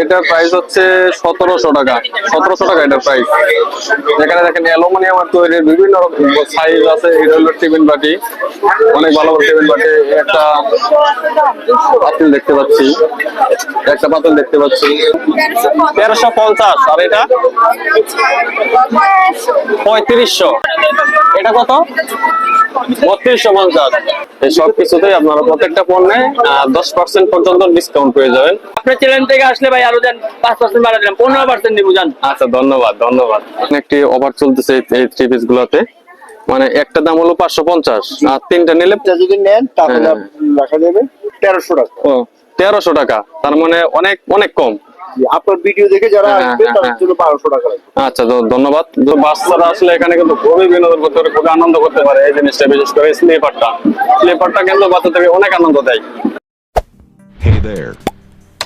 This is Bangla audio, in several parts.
এটার প্রাইস হচ্ছে সতেরোশো টাকা। সতেরোশো টাকা এটার প্রাইস এখানে দেখেন অ্যালুমিনিয়ামের তৈরির বিভিন্ন রকম সাইজ আছে। এটা হলো টিফিন বাটি। অনেক ভালো ভালো টিফিন বাটি। একটা পাতিল দেখতে পাচ্ছি। একটা পাতিল দেখতে পাচ্ছি। তেরোশো পঞ্চাশ। আর এটা? পঁয়ত্রিশশো। এটা কত? বত্রিশশো পঞ্চাশ। এই সব কিছুতেই আপনারা প্রত্যেকটা পণ্যে দশ পার্সেন্ট পর্যন্ত ডিসকাউন্ট পেয়ে যাবেন। আপনার চ্যানেল থেকে আসলে ভাই আরও দেন পাঁচ পার্সেন্ট বাড়া দিলাম পনেরো পার্সেন্ট দিব জান। আচ্ছা ধন্যবাদ ধন্যবাদ। একটি অফার চলতেছে এই- থ্রি পিস গুলাতে। মানে একটা দাম হলো পাঁচশো পঞ্চাশ আর তিনটা নিলে যদি নেন তাহলে হ্যাঁ। রাখা যাবে তেরোশো টাকা। তেরোশো টাকা তার মানে অনেক অনেক কম। আপনার ভিডিও দেখে যারা হ্যাঁ, আসবে তাদের হ্যাঁ। জন্য বারোশো টাকা আচ্ছা ধন্যবাদ। বাচ্চারা আসলে এখানে কিন্তু খুবই বিনোদন করতে পারে খুবই আনন্দ করতে পারে এই জিনিসটা বিশেষ করে স্লিপারটা স্লিপারটা কিন্তু বাচ্চাদেরকে অনেক আনন্দ দেয়। Hey there.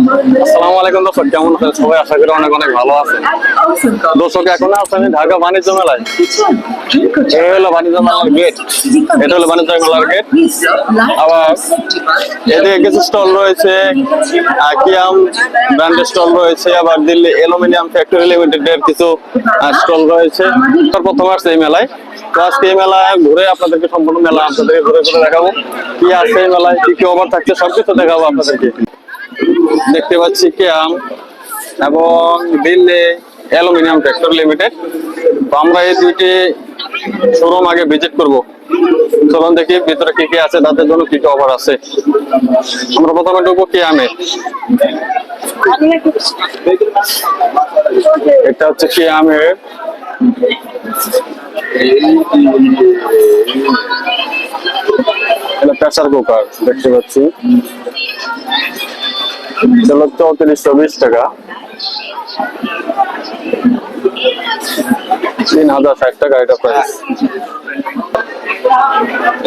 আসসালামু আলাইকুম দর্শক, কেমন আছেন? সবাই আশা করি অনেক অনেক ভালো আছেন। দর্শক, এখন আছে আমি ঢাকা বাণিজ্য মেলায়। এই হলো বাণিজ্য মেলার গেট এটা হলো বাণিজ্য মেলার গেট আবার এদিকে কিছু স্টল রয়েছে কিয়াম ব্র্যান্ডের স্টল রয়েছে, আবার দিল্লি অ্যালুমিনিয়াম ফ্যাক্টরি লিমিটেডের কিছু স্টল রয়েছে। প্রথম আসছে এই মেলায়। তো আজকে এই মেলায় ঘুরে আপনাদেরকে সম্পূর্ণ মেলা আপনাদেরকে ঘুরে ঘুরে দেখাবো। কি আছে এই মেলায়, কি কি অফার থাকছে, সবকিছু দেখাবো আপনাদেরকে। দেখতে পাচ্ছি কিয়াম এবং দিল্লি অ্যালুমিনিয়াম ফ্যাক্টরি লিমিটেড। তো আমরা এই দুইটি শোরুম আগে ভিজিট করব। চলুন দেখি ভিতরে কি কি আছে, তাদের জন্য কি কি অফার আছে। আমরা প্রথমে ঢুকবো কিয়ামে এটা হচ্ছে কিয়ামের এটা প্রেসার কুকার, দেখতে পাচ্ছি। চলো চৌত্রিশশো বিশ টাকা। তিন হাজার ষাট টাকা এটা প্রাইস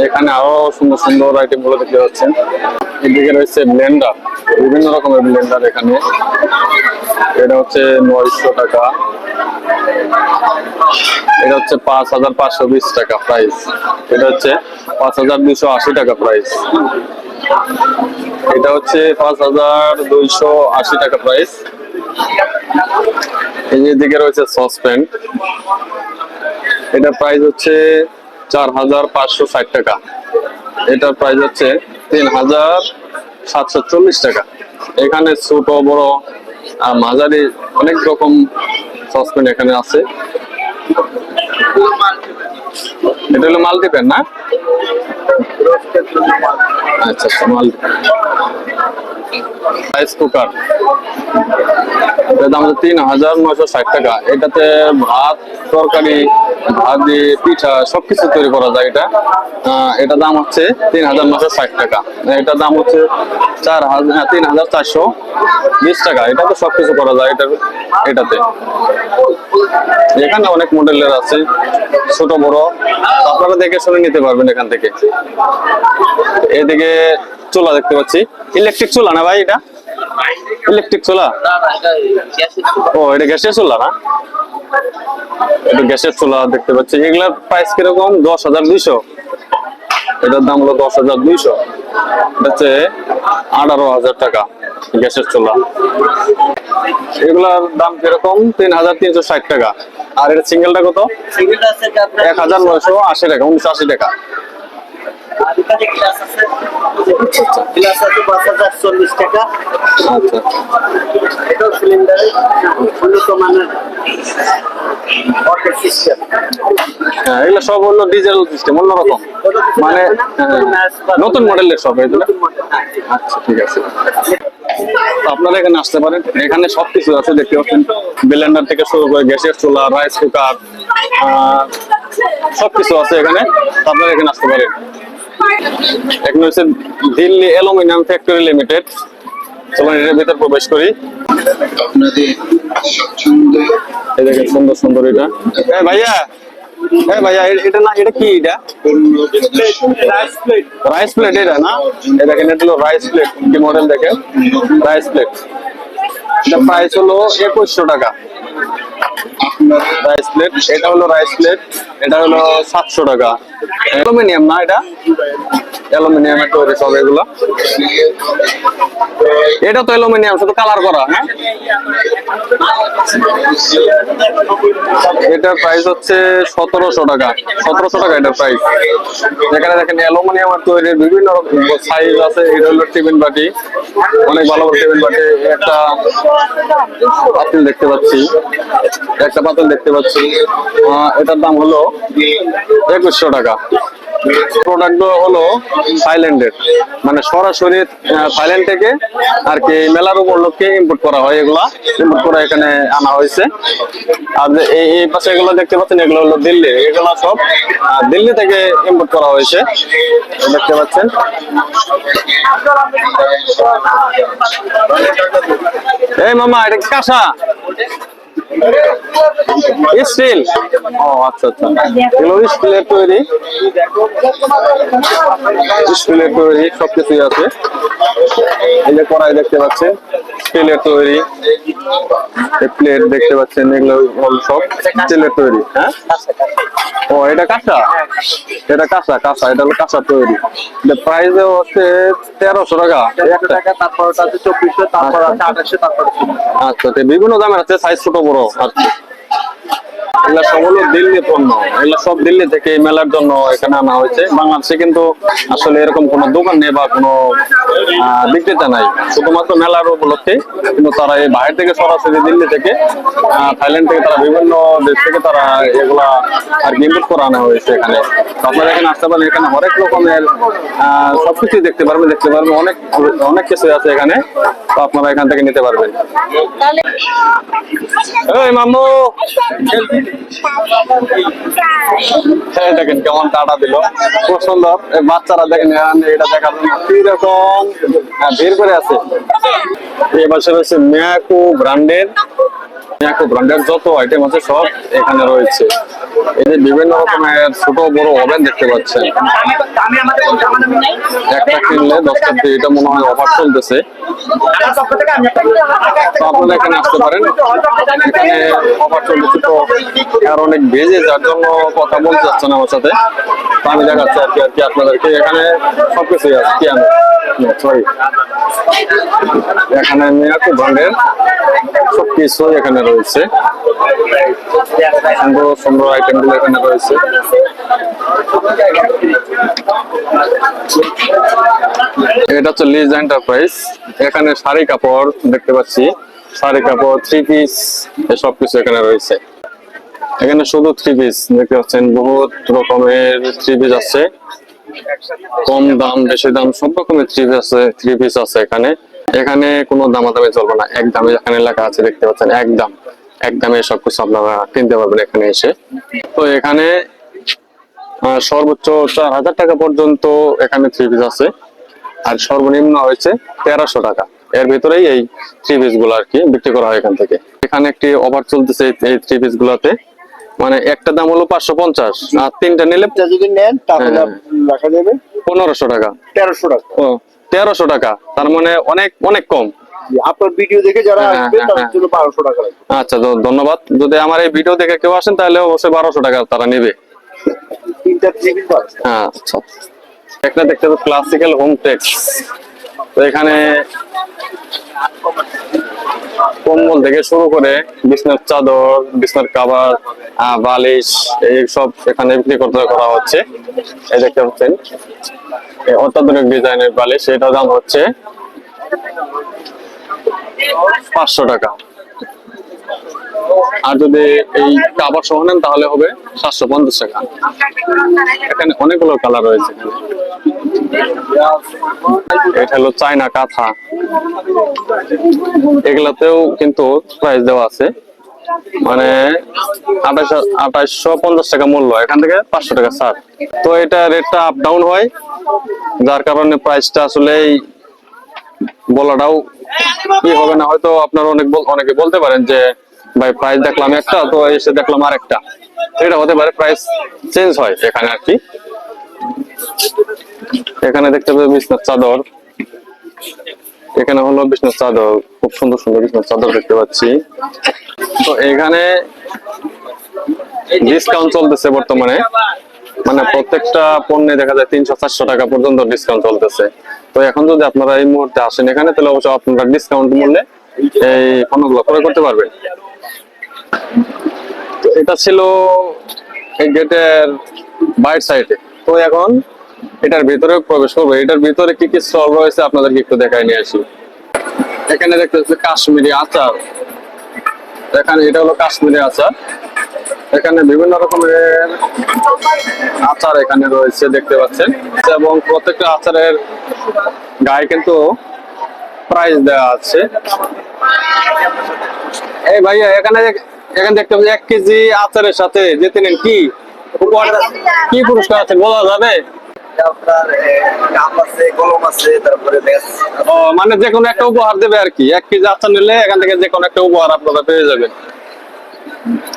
এখানে আরও সুন্দর সুন্দর আইটেমগুলো দেখতে পাচ্ছেন। এদিকে রয়েছে ব্লেন্ডার বিভিন্ন রকমের ব্লেন্ডার এখানে। এটা হচ্ছে নয়শো টাকা। এটা হচ্ছে পাঁচ হাজার পাঁচশো বিশ টাকা প্রাইস এটা হচ্ছে পাঁচ হাজার দুইশো আশি টাকা প্রাইস এটা হচ্ছে পাঁচ হাজার দুইশো আশি টাকা প্রাইস এই দিকে রয়েছে সসপ্যান এটা প্রাইস হচ্ছে চার হাজার পাঁচশো ষাট টাকা। এটার প্রাইস হচ্ছে তিন হাজার সাতশো চল্লিশ টাকা। এখানে ছোট, বড় আর মাঝারি অনেক রকম সসপ্যান এখানে আছে। এটা হলো মাল্টিপ্যান না? আচ্ছা মাল্টি রাইস কুকার এটার দাম তিন হাজার নয়শো ষাট টাকা। এটাতে ভাত তরকারি ভাজি পিঠা সবকিছু তৈরি করা যায় এটা। এটার দাম হচ্ছে তিন হাজার নয়শো ষাট টাকা। এটার দাম হচ্ছে চার হাজার হ্যাঁ, তিন হাজার চারশো বিশ টাকা। এটা তো সবকিছু করা যায় এটার এটাতে। এখানে অনেক মডেলের আছে ছোট বড়। আপনারা দেখে শুনে নিতে পারবেন এখান থেকে। এদিকে চুলা দেখতে পাচ্ছি। ইলেকট্রিক চুলা না ভাই এটা? ইলেকট্রিক চুলা ও এটা গ্যাসের চুলা না এটা গ্যাসের চুলা দেখতে পাচ্ছি। এগুলার প্রাইস কীরকম? দশ হাজার দুইশো। এটার দাম হলো দশ হাজার দুইশো। হচ্ছে আঠারো হাজার টাকা গ্যাসের চুলা এগুলার দাম কীরকম? তিন হাজার তিনশো ষাট টাকা। আর এটা সিঙ্গেলটা কত? এক হাজার নয়শো আশি টাকা উনিশশো আশি টাকা। হ্যাঁ এগুলো সব হলো ডিজেল সিস্টেম অন্যরকম মানে হ্যাঁ, নতুন মডেলের সব এগুলো আচ্ছা ঠিক আছে। আপনারা এখানে আসতে পারেন। এখানে সবকিছু আছে দেখতে পাচ্ছেন। ব্লেন্ডার থেকে শুরু করে গ্যাসের চুলা রাইস কুকার সবকিছু আছে এখানে। আপনারা এখানে আসতে পারেন। এখানে হচ্ছে দিল্লি অ্যালুমিনিয়াম ফ্যাক্টরি লিমিটেড চলুন এর ভিতর প্রবেশ করি। এই দেখেন সুন্দর সুন্দর এটা। এ ভাইয়া এ ভাইয়া এটা না এটা কি এটা? Rice plate. এটা না? এই দেখেন এটা হলো রাইস প্লেট। কি মডেল দেখেন? Rice plate. এটা প্রাইস হলো একুশশো টাকা। রাইস প্লেট এটা হলো রাইস প্লেট এটা হলো সাতশো টাকা। অ্যালুমিনিয়াম না এটা? অ্যালুমিনিয়ামের তৈরি সব এগুলো। এটা তো অ্যালুমিনিয়াম, শুধু কালার করা হ্যাঁ? এটার প্রাইস হচ্ছে সতেরোশো টাকা সতেরোশো টাকা এটার প্রাইস এখানে দেখেন অ্যালুমিনিয়ামের তৈরি বিভিন্ন সাইজ আছে, এটা হলো টিফিন বাটি, অনেক ভালো ভালো টিফিন বাটি, একটা পাতিল দেখতে পাচ্ছি, একটা পাতিল দেখতে পাচ্ছি। এটার দাম হলো একুশশো টাকা। প্রোডাক্ট হলো থাইল্যান্ডের মানে সরাসরি থাইল্যান্ড থেকে আর কি মেলার উপর লোককে ইম্পোর্ট করা হয়, এগুলা ইম্পোর্ট করে এখানে আনা হয়েছে। আর এই পাশে এগুলো দেখতে পাচ্ছেন, এগুলো হলো দিল্লি। এগুলো সব দিল্লি থেকে ইম্পোর্ট করা হয়েছে। দেখতে পাচ্ছেন। এই মামা, এটা কাঁসা? স্টিল ও আচ্ছা আচ্ছা। এগুলো স্টিলের তৈরি। স্টিলের তৈরি সবকিছুই আছে। এই যে কড়াই দেখতে পাচ্ছেন স্টিলের তৈরি। প্লেট দেখতে পাচ্ছেন এগুলো হল সব স্টিলের তৈরি হ্যাঁ? ও এটা কাঁচা? এটা কাঁচা কাঁচা এটা হলো কাঁচা তৈরি। প্রাইস হচ্ছে তেরোশো টাকা একটা। টাকা তারপর আছে চব্বিশশো তারপর আছে আঠাশশো তারপর আচ্ছা বিভিন্ন দামের আছে সাইজ ছোট বড়। আচ্ছা এগুলা সব হলো দিল্লি পণ্য। এগুলা সব দিল্লি থেকে এই মেলার জন্য এখানে আনা হয়েছে। বাংলাদেশে কিন্তু আসলে এরকম কোনো দোকান নেই বা কোনো বিক্রেতা নাই। শুধুমাত্র মেলার উপলক্ষে কিন্তু তারা এই বাইরে থেকে সরাসরি দিল্লি থেকে থাইল্যান্ড থেকে তারা বিভিন্ন দেশ থেকে তারা এগুলা আর কি ইম্পোর্ট করে আনা হয়েছে এখানে। আপনারা এখানে আসতে পারেন। এখানে অনেক রকমের আহ, সবকিছু দেখতে পারবেন দেখতে পারবেন। অনেক অনেক কিছু আছে এখানে। তো আপনারা এখান থেকে নিতে পারবেন। এই মামু এই দেখেন কেমন টাটা দিল। খুব সুন্দর। বাচ্চারা দেখেন এটা দেখার জন্য কীরকম ভিড় করে আছে। পাশে রয়েছে মিয়াকো ব্র্যান্ডের মিয়াকো ব্র্যান্ডের যত আইটেম আছে সব এখানে রয়েছে। এই বিভিন্ন রকমের ছোট বড় ওভেন দেখতে পাচ্ছেন। একটা কিনলে দশটা ফ্রি এটা মনে হয় অফার চলতেছে। আপনারা এখানে আসতে পারেন। এখানে অফার চলতেছে তো আর অনেক ভেজে যার জন্য কথা বলতে যাচ্ছে না আমার সাথে। আমি দেখাচ্ছি আর কি আর কি আপনাদেরকে। এখানে সবকিছুই আছে, কি আমি সরি এখানে মিয়াকু ব্র্যান্ডের সবকিছু এখানে রয়েছে। সুন্দর সুন্দর আইটেম গুলো এখানে রয়েছে এটা হচ্ছে লিজ এন্টারপ্রাইজ এখানে শাড়ি কাপড় দেখতে পাচ্ছি। শাড়ি কাপড় থ্রি পিস সব কিছু এখানে রয়েছে। এখানে শুধু থ্রি পিস দেখতে পাচ্ছেন। বহুত রকমের থ্রি পিস আছে। কম দাম, বেশি দাম, সব রকমের থ্রি পিস আছে থ্রি পিস আছে এখানে। এখানে কোনো দামাদামি চলবে না। এক দামে এখানে লেখা আছে, দেখতে পাচ্ছেন। এক দাম। এক দামে সবকিছু আপনারা কিনতে পারবেন এখানে এসে। তো এখানে সর্বোচ্চ চার হাজার টাকা পর্যন্ত এখানে থ্রি পিস আছে। আর সর্বনিম্ন হয়েছে তেরোশো টাকা। এর ভিতরেই এই থ্রি পিসগুলো আর কি বিক্রি করা হয় এখান থেকে। এখানে একটি অফার চলতেছে এই- থ্রি পিস গুলাতে। মানে একটা দাম হলো পাঁচশো পঞ্চাশ আর তিনটা নিলে যদি নেন তাহলে হ্যাঁ। রাখা যাবে পনেরোশো টাকা। তেরোশো টাকা। ও তেরোশো টাকা। তার মানে অনেক অনেক কম। আপনার ভিডিও দেখে যারা হ্যাঁ, আসবে হ্যাঁ, তাদের হ্যাঁ। জন্য বারোশো টাকা আচ্ছা তো ধন্যবাদ। যদি আমার এই ভিডিও দেখে কেউ আসেন তাহলে অবশ্যই বারোশো টাকা তারা নেবে। তিনটা হ্যাঁ আচ্ছা। একটা দেখতে হবে ক্লাসিক্যাল হোম টেক্স তো এখানে কম্বল থেকে শুরু করে বিছনার চাদর বিছনার কাভার আহ, বালিশ এইসব এখানে বিক্রি করতে করা হচ্ছে। এই দেখতে পাচ্ছেন অত্যাধুনিক ডিজাইনের বালিশ। এটার দাম হচ্ছে পাঁচশো টাকা। আর যদি এই কাবার সহ নেন, তাহলে হবে সাতশো পঞ্চাশ টাকা। এখানে অনেকগুলো কালার রয়েছে। এটা হলো চায়না কাঁথা। এগুলাতেও কিন্তু প্রাইস দেওয়া আছে। মানে আঠাশ আঠাশশো পঞ্চাশ টাকা মূল্য। এখান থেকে পাঁচশো টাকা ছাড়। তো এটা রেটটা আপ ডাউন হয়। যার কারণে প্রাইসটা আসলেই বলাটাও কি হবে না, হয়তো আপনার অনেক অনেকে বলতে পারেন যে, ভাই প্রাইস দেখলাম একটা, তো এসে দেখলাম আরেকটা। এটা হতে পারে প্রাইস চেঞ্জ হয় এখানে আর কি। এখানে দেখতে পাবে চাদর। এখানে হলো বিছনার চাদর, খুব সুন্দর সুন্দর বিছনার চাদর দেখতে পাচ্ছি। তো এখানে ডিসকাউন্ট চলতেছে বর্তমানে। মানে প্রত্যেকটা পণ্যে দেখা যায় তিনশো, চারশো টাকা পর্যন্ত ডিসকাউন্ট চলতেছে। তো এখন যদি আপনারা এই মুহূর্তে আসেন এখানে, তাহলে অবশ্যই আপনারা ডিসকাউন্ট মূল্যে এই পণ্যগুলো ক্রয় করতে পারবেন। তো এটা ছিল এই গেটের বাইট সাইডে। তো এখন এটার ভিতরে প্রবেশ করব। এটার ভিতরে কি কি স্টল রয়েছে আপনাদেরকে একটু দেখাই নিয়ে আসি। এখানে দেখতে পাচ্ছি কাশ্মীরি আচার। এখানে এটা হলো কাশ্মীরি আচার। এখানে বিভিন্ন রকমের আচার এখানে রয়েছে দেখতে পাচ্ছেন। এবং প্রত্যেকটা আচারের গায়ে কিন্তু প্রাইস দেওয়া আছে। এই ভাইয়া এখানে এখানে দেখতে পাচ্ছি এক কেজি আচারের সাথে যেতে নেন কি? কি পুরস্কার আছে বলা যাবে? মানে যে কোনো একটা উপহার দেবে আর কি। এক কেজি আচার নিলে এখান থেকে যে কোনো একটা উপহার আপনারা পেয়ে যাবেন।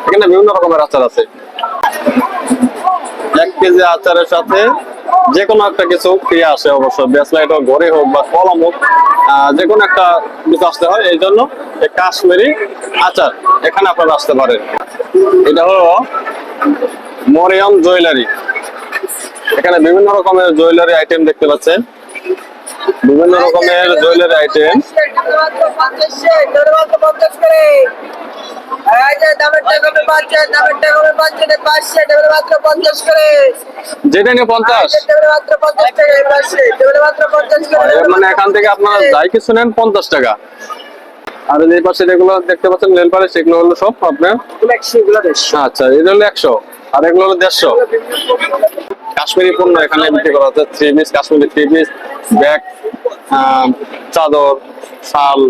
এখানে বিভিন্ন রকমের আচার আছে। এক কেজি আচারের সাথে যে কোনো একটা কিছু ফ্রি আসে অবশ্য ব্যাসলাইট হোক ঘড়ি হোক বা কলম হোক যে কোনো একটা কিছু আসতে হয়, এই জন্য কাশ্মীরি আচার এখানে আপনারা আসতে পারেন। এটা হলো মরিয়াম জুয়েলারি। এখানে বিভিন্ন রকমের জুয়েলারি আইটেম দেখতে পাচ্ছেন। বিভিন্ন রকমের জুয়েলারি আইটেম। যেটা নিয়ে পঞ্চাশ। মানে এখান থেকে আপনারা যাই কিছু নেন পঞ্চাশ টাকা। আর এই পাশে যেগুলো দেখতে পাচ্ছেন রেল পারে সেগুলো হলো সব আপনার? আচ্ছা এটা হলো একশো আর এগুলো হলো দেড়শো। কাশ্মীরি পণ্য এখানে বিক্রি করা হচ্ছে। Three piece Kashmiri three piece bag চাদর, শাল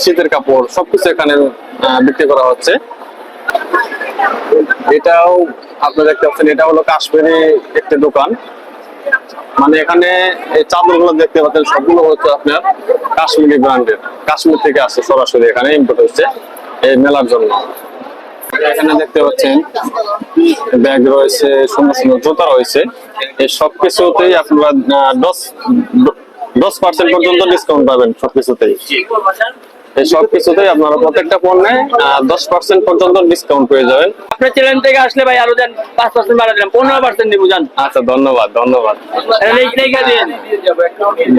শীতের কাপড়, সবকিছু এখানে বিক্রি করা হচ্ছে। এটাও আপনি দেখতে পাচ্ছেন, এটা হলো কাশ্মীরি একটি দোকান। মানে এখানে এই চাদরগুলো দেখতে পাচ্ছেন, সবগুলো হচ্ছে আপনার কাশ্মীরি ব্র্যান্ডের কাশ্মীর থেকে আসছে সরাসরি এখানে ইম্পোর্ট হচ্ছে এই মেলার জন্য। এখানে দেখতে পাচ্ছেন, ব্যাগ রয়েছে সুন্দর সুন্দর জুতা রয়েছে। এই সব কিছুতেই আপনারা দশ দশ পার্সেন্ট পর্যন্ত ডিসকাউন্ট পাবেন সবকিছুতেই। এই সব কিছুতেই আপনারা প্রত্যেকটা পণ্যে দশ পার্সেন্ট পর্যন্ত ডিসকাউন্ট পেয়ে যাবেন। আপনার চ্যানেল থেকে আসলে ভাই আরও যান পাঁচ পার্সেন্ট বাড়া দিলাম পনেরো পার্সেন্ট দিব জান আচ্ছা ধন্যবাদ ধন্যবাদ।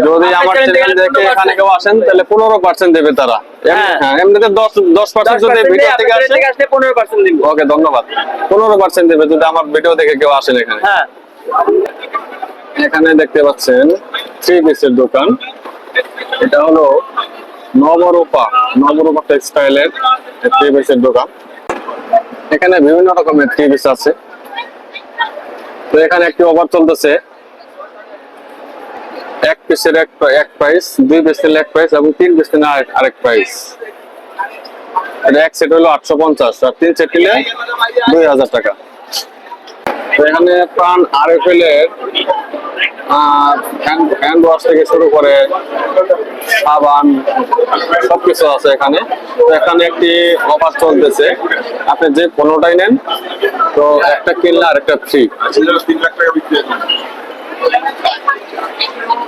যদি আমার চ্যানেল দেখে এখানে কেউ আসেন তাহলে পনেরো পার্সেন্ট দেবে তারা। হ্যাঁ। হ্যাঁ, এমনিতে দশ দশ পার্সেন্ট যদি ভিডিও থেকে আসে। থেকে আসলে পনেরো পার্সেন্ট দিব ওকে ধন্যবাদ। পনেরো পার্সেন্ট দেবে যদি আমার ভিডিও দেখে কেউ আসেন এখানে। হ্যাঁ। এখানে দেখতে পাচ্ছেন থ্রি পিসের দোকান। এটা হলো নবরূপা নবরূপা টেক্সটাইলের থ্রি পিসের দোকান। এখানে বিভিন্ন রকমের থ্রি পিস আছে। তো এখানে একটি অফার চলতেছে। এক পিসের এক এক প্রাইস দুই পিসের এক প্রাইস এবং তিন পিসের আরেক প্রাইস এক সেট হলো আটশো পঞ্চাশ, আর তিন সেট নিলে দুই হাজার টাকা। তো এখানে প্রাণ আর এফ এল এর হ্যান্ড ওয়াশ থেকে শুরু করে সাবান, সবকিছু আছে এখানে। এখানে একটি অফার চলতেছে। আপনি যে পনেরোটাই নেন, তো একটা কিনলে আর একটা ফ্রি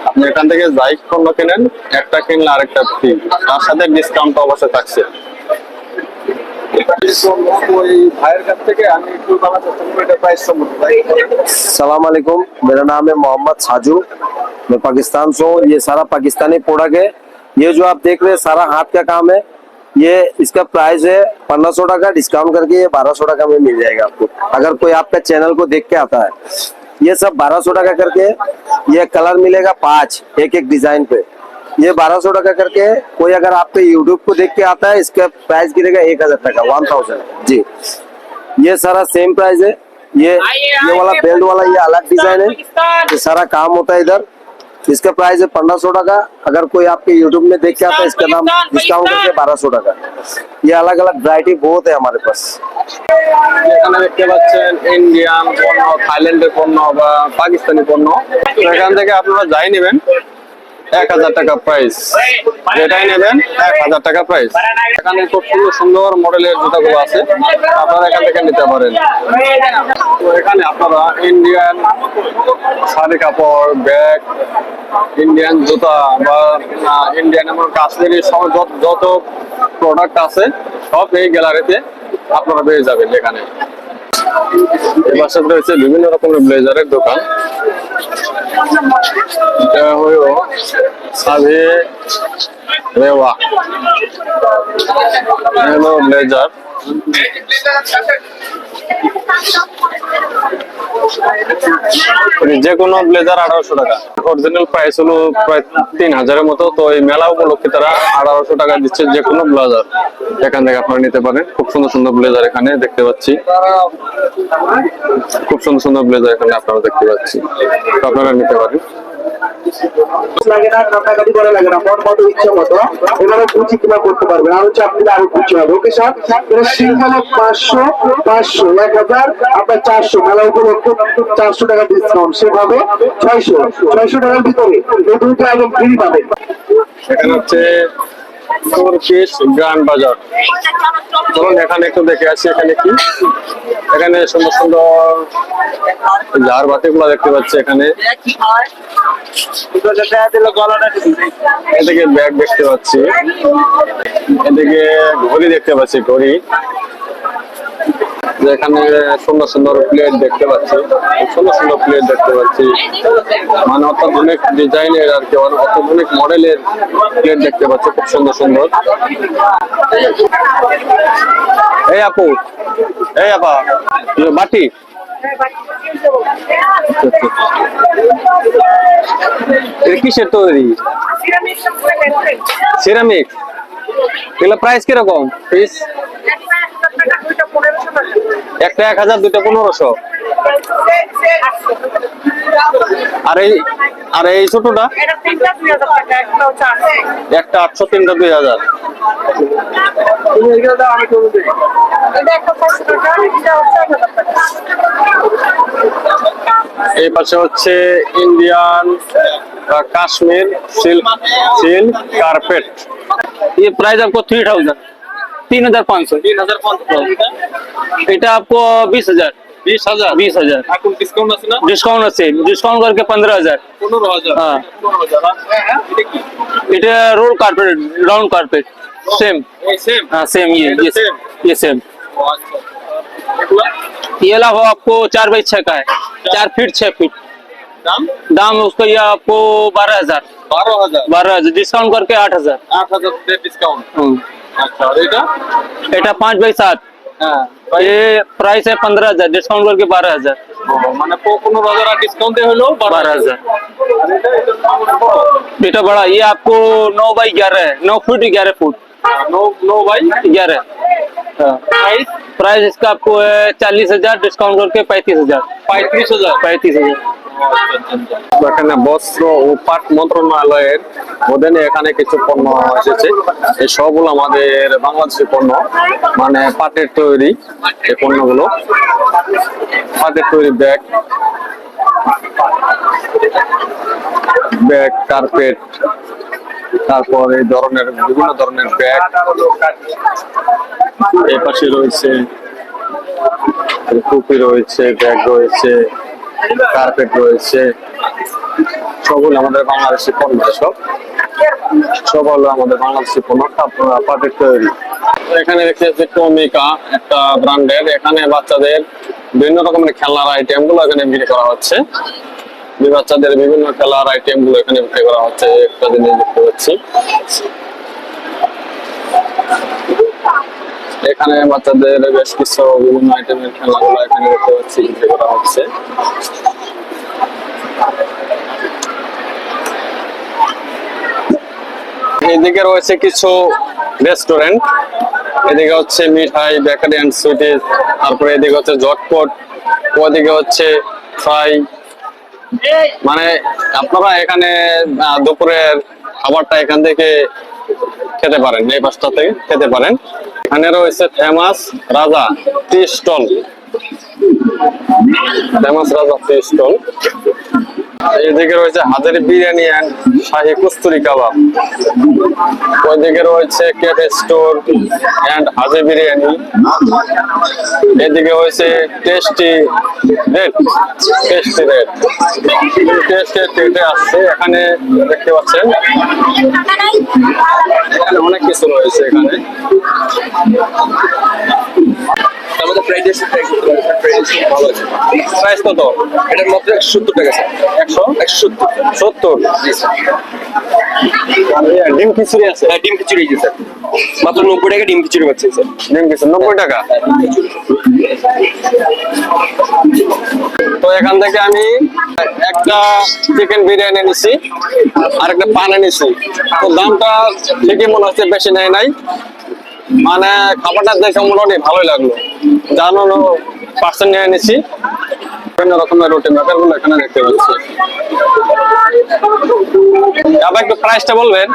আপনি এখান থেকে যাই পণ্য কেনেন, একটা কিনলে আরেকটা ফ্রি তার সাথে ডিসকাউন্ট অবশ্যই থাকছে। सलाम वालेकुम मेरा नाम है मोहम्मद साजू। मैं पाकिस्तान से हूँ। ये सारा पाकिस्तानी प्रोडक्ट है। ये जो आप देख रहे हैं, सारा हाथ का काम है। ये इसका प्राइस है पंद्रह सौ टका। डिस्काउंट करके ये बारह सौ टका में मिल जाएगा आपको। अगर कोई आपका चैनल को देख के आता है। ये सब बारह सौ टका करके ये कलर मिलेगा पाँच एक एक डिज़ाइन पे। ये बारह सौ टका करके कोई अगर आपके यूट्यूब को देख के आता है इसका प्राइस गिरेगा एक हजार टका वन थाउजेंड जी ये सारा सेम प्राइस है ये ये वाला बेल्ट वाला ये अलग डिजाइन है ये सारा काम होता है इधर इसका प्राइस है पंद्रह सौ टका अगर कोई आपके यूट्यूब में देख के आता है इसका दाम डिस्काउंट करके बारह सौ टका ये अलग अलग वैरायटी बहुत है हमारे पास এখানে দেখতে পাচ্ছেন ইন্ডিয়ান পণ্য থাইল্যান্ডের পণ্য বা পাকিস্তানি পণ্য তো এখান থেকে আপনারা যাই নেবেন এক হাজার টাকা প্রাইস যেটাই নেবেন, এক হাজার টাকা প্রাইস এখানে খুব সুন্দর সুন্দর মডেলের জুতাগুলো আছে। আপনারা এখান থেকে নিতে পারেন। তো এখানে আপনারা ইন্ডিয়ান শাড়ি কাপড় ব্যাগ ইন্ডিয়ান জুতা বা ইন্ডিয়ান এমন কাশ্মীরি যত- প্রোডাক্ট আছে, সব এই গ্যালারিতে আপনারা পেয়ে যাবেন এখানে। এই পাশে রয়েছে বিভিন্ন রকমের ব্লেজারের দোকান। এটা হলো সাভে রেওয়া হলো ব্লেজার যে কোনো ব্লেজার আঠারোশো টাকা। অরিজিনাল প্রাইস হলো প্রায় তিন হাজারের মতো, তো এই মেলা উপলক্ষে তারা আঠারোশো টাকা দিচ্ছে যে কোনো ব্লেজার এখান থেকে আপনারা নিতে পারেন। খুব সুন্দর সুন্দর ব্লেজার এখানে দেখতে পাচ্ছি। খুব সুন্দর সুন্দর ব্লেজার এখানে আপনারা দেখতে পাচ্ছি। আপনারা নিতে পারেন। লাগে না পাঁচশো পাঁচশো, এক হাজার আপনার চারশো, মেলা চারশো টাকা ডিসকাউন্ট সেভাবে ছয়শো ছয়শো টাকার ভিতরে। এই দুটো আইটেম ফ্রি পাবেন। এখানে হচ্ছে গ্রান্ড বাজার। এখানে একটু দেখে এখানে কি? এখানে সুন্দর সুন্দর ঝাড়বাতি গুলা দেখতে পাচ্ছি এখানে। এদিকে ব্যাগ দেখতে পাচ্ছি। এদিকে ঘড়ি দেখতে পাচ্ছি, ঘড়ি। যেখানে সুন্দর সুন্দর প্লেট দেখতে পাচ্ছি। সুন্দর সুন্দর প্লেট দেখতে পাচ্ছি। মানে অত্যাধুনিক ডিজাইনের আর কি অত্যাধুনিক মডেলের প্লেট দেখতে পাচ্ছি খুব সুন্দর সুন্দর। এই আপু এই আপা বাটি। কিসের তৈরি? সিরামিক এগুলো প্রাইস কীরকম? পিস একটা এক হাজার দুটো পনেরোশো। আর এই আর এই ছোটটা? একটা আটশো তিনটা দুই হাজার। এই পাশে হচ্ছে Indian Kashmir silk silk carpet ये प्राइस आपको थ्री थाउजेंड तीन हजार पाँच सौ तीन हजार पाँच सौ এটা आपको बीस हजार বিশ হাজার बीस हजार এখন ডিসকাউন্ট আছে না डिस्काउंट আছে ডিসকাউন্ট करके पंद्रह हजार পনেরো হাজার হ্যাঁ। পনেরো হাজার এটা কি এটা roll carpet round carpet same এই সেম हाँ सेम ये ये same? ये सेम আচ্ছা এগুলা ये अलावा आपको चार बाई छह का है चार फीट छह फीट দাম दाम उसका ये आपको बारह हजार বারো হাজার बारह हजार डिस्काउंट करके आठ हजार আট হাজার ডিসকাউন্ট हम्म। আচ্ছা আর এটা এটা পাঁচ বাই সাত হ্যাঁ ये प्राइस है पंद्रह हजार डिस्काउंट करके बारह हजार ও, মানে প- পনেরো হাজার আর ডিসকাউন্টে হলো बारह हजार আর এটা এটা বড় बेटा बड़ा ये आपको नौ बाई ग्यारह है नौ फीट ग्यारह फुट नो नो भाई ग्यारह प्राइस प्राइस इसका आपको है चालीस हजार डिस्काउंट करके पैंतीस हजार পঁয়ত্রিশ হাজার पैंतीस हजार এখানে বস্ত্র ও পাট মন্ত্রণালয়ের অধীনে এখানে কিছু পণ্য এসেছে। এই সবগুলো আমাদের বাংলাদেশি পণ্য মানে পাটের তৈরি এই পণ্যগুলো। পাটের তৈরি ব্যাগ ব্যাগ, কার্পেট, তারপর এই ধরনের বিভিন্ন ধরনের ব্যাগ। এই পাশে রয়েছে, টুপি রয়েছে, ব্যাগ রয়েছে। কার্পেট রয়েছে। সবগুলো আমাদের বাংলাদেশি পণ্য, সব। সব হলো আমাদের বাংলাদেশি পণ্য পাটের তৈরি। এখানে দেখতে যাচ্ছে টমিকা একটা ব্র্যান্ডের এখানে বাচ্চাদের বিভিন্ন রকমের খেলনার আইটেমগুলো এখানে বিক্রি করা হচ্ছে। বাচ্চাদের বিভিন্ন খেলার আইটেমগুলো এখানে বিক্রি করা হচ্ছে। একটা জিনিস দেখতে পাচ্ছি। এখানে বাচ্চাদের বেশ কিছু বিভিন্ন আইটেমের খেলাগুলো এখানে দেখতে পাচ্ছি করা হচ্ছে। এদিকে রয়েছে কিছু রেস্টুরেন্ট এদিকে হচ্ছে মিঠাই বেকারি অ্যান্ড সুইটিস তারপরে এদিকে হচ্ছে ঝটপট ওদিকে হচ্ছে ফ্রাই মানে আপনারা এখানে দুপুরের খাবারটা এখান থেকে খেতে পারেন, এই পাশটা থেকে খেতে পারেন। এখানে রয়েছে ফেমাস রাজা টি স্টল ফেমাস রাজা টি স্টল এইদিকে রয়েছে হাজারি বিরিয়ানি অ্যান্ড শাহি কস্তুরি কাবাব। ওইদিকে রয়েছে cafe store and Haji biryani. এদিকে হয়েছে tasty rate tasty rate tasty রেটে আসছে। এখানে দেখতে পাচ্ছেন, এখানে অনেক কিছু রয়েছে এখানে। আমাদের প্রাইস ভালো আছে। প্রাইস কত? এটার মাত্র একশো সত্তর টাকা স্যার একশো? একশো সত্তর। সত্তর? ডিম খিচুড়ি আছে? হ্যাঁ ডিম খিচুড়ি এই স্যার মাত্র নব্বই টাকা ডিম খিচুড়ি পাচ্ছেন স্যার ডিম খিচুড়ি নব্বই টাকা? তো এখান থেকে আমি একটা চিকেন বিরিয়ানি নিছি আর একটা পান এনেছি তো দামটা ঠিকই মনে হচ্ছে বেশি নেয় নাই। মানে খাবারটা দেখে মোটামুটি ভালোই লাগল। জানো পার্সেন্ট নিয়ে নিছি বিভিন্ন রকমের রুটি মেকারগুলো এখানে দেখতে পাচ্ছি। আবার একটু প্রাইসটা বলবেন?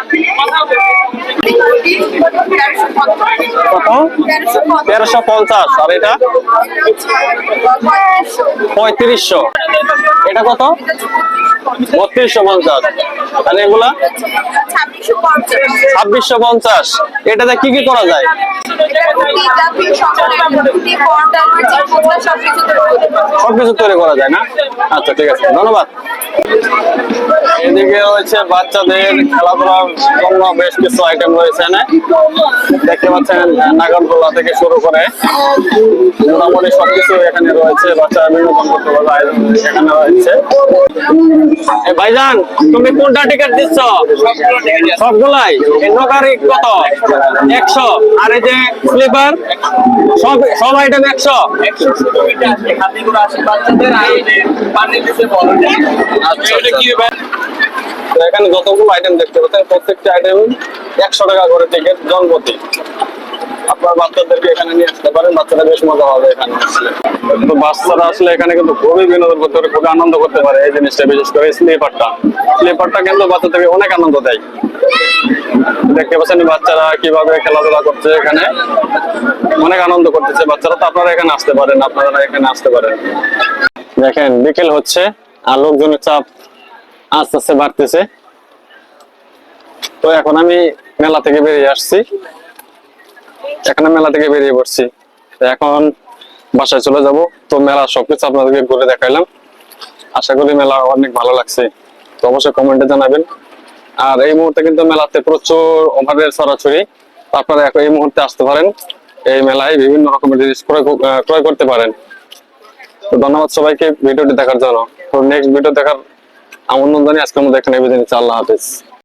তেরোশো পঞ্চাশ। আর এটা? পঁয়ত্রিশশো। এটা কত? বত্রিশশো পঞ্চাশ। আর এগুলা? ছাব্বিশশো পঞ্চাশ। এটাতে কি কি করা যায়? সবকিছু তৈরি করা যায় না? আচ্ছা ঠিক আছে। ধন্যবাদ। এদিকে রয়েছে বাচ্চাদের খেলাধুলার জন্য বেশ কিছু আইটেম রয়েছে দেখতে পাচ্ছেন নাগরদোলা থেকে শুরু করে মোটামুটি সবকিছু এখানে রয়েছে। বাচ্চা বিনোদন করতে পারবে এখানে রয়েছে ভাইজান, তুমি কোনটা টিকিট দিচ্ছ? সবগুলাই? কত? একশো। আর এই যে স্লিপার সব সব আইটেম একশো। এখানে যতগুলো আইটেম দেখতে পাচ্ছেন, প্রত্যেকটা আইটেম একশো টাকা করে টিকিট জনপ্রতি আপনার বাচ্চাদেরকে এখানে নিয়ে আসতে পারেন, বাচ্চারা বেশ মজা হবে এখানে। আসলে তো বাচ্চারা আসলে এখানে কিন্তু খুবই বিনোদন করতে পারে, খুবই আনন্দ করতে পারে, এই জিনিসটা, বিশেষ করে স্লিপারটা স্লিপারটা কিন্তু বাচ্চাদেরকে অনেক আনন্দ দেয়। দেখতে পাচ্ছেন বাচ্চারা কীভাবে খেলাধুলা করছে এখানে। অনেক আনন্দ করতেছে বাচ্চারা, তো আপনারা এখানে আসতে পারেন, আপনারা এখানে আসতে পারেন। দেখেন, বিকেল হচ্ছে, আর লোকজনের চাপ আস্তে আস্তে বাড়তেছে। তো এখন আমি মেলা থেকে বেরিয়ে আসছি। এখানে মেলা থেকে বেরিয়ে পড়ছি। এখন বাসায় চলে যাব। তো মেলা সবকিছু আপনাদেরকে ঘুরে দেখাইলাম। আশা করি মেলা অনেক ভালো লাগছে। তো অবশ্যই কমেন্টে জানাবেন। আর এই মুহূর্তে কিন্তু মেলাতে প্রচুর অভাবের ছড়াছড়ি। আপনারা এই মুহূর্তে আসতে পারেন। এই মেলায় বিভিন্ন রকমের জিনিস ক্রয় ক্রয় করতে পারেন। তো ধন্যবাদ সবাইকে ভিডিওটি দেখার জন্য। তো নেক্সট ভিডিও দেখার আমন্ত্রণ জানিয়ে আজকের মধ্যে এখানে আল্লাহ হাফিজ।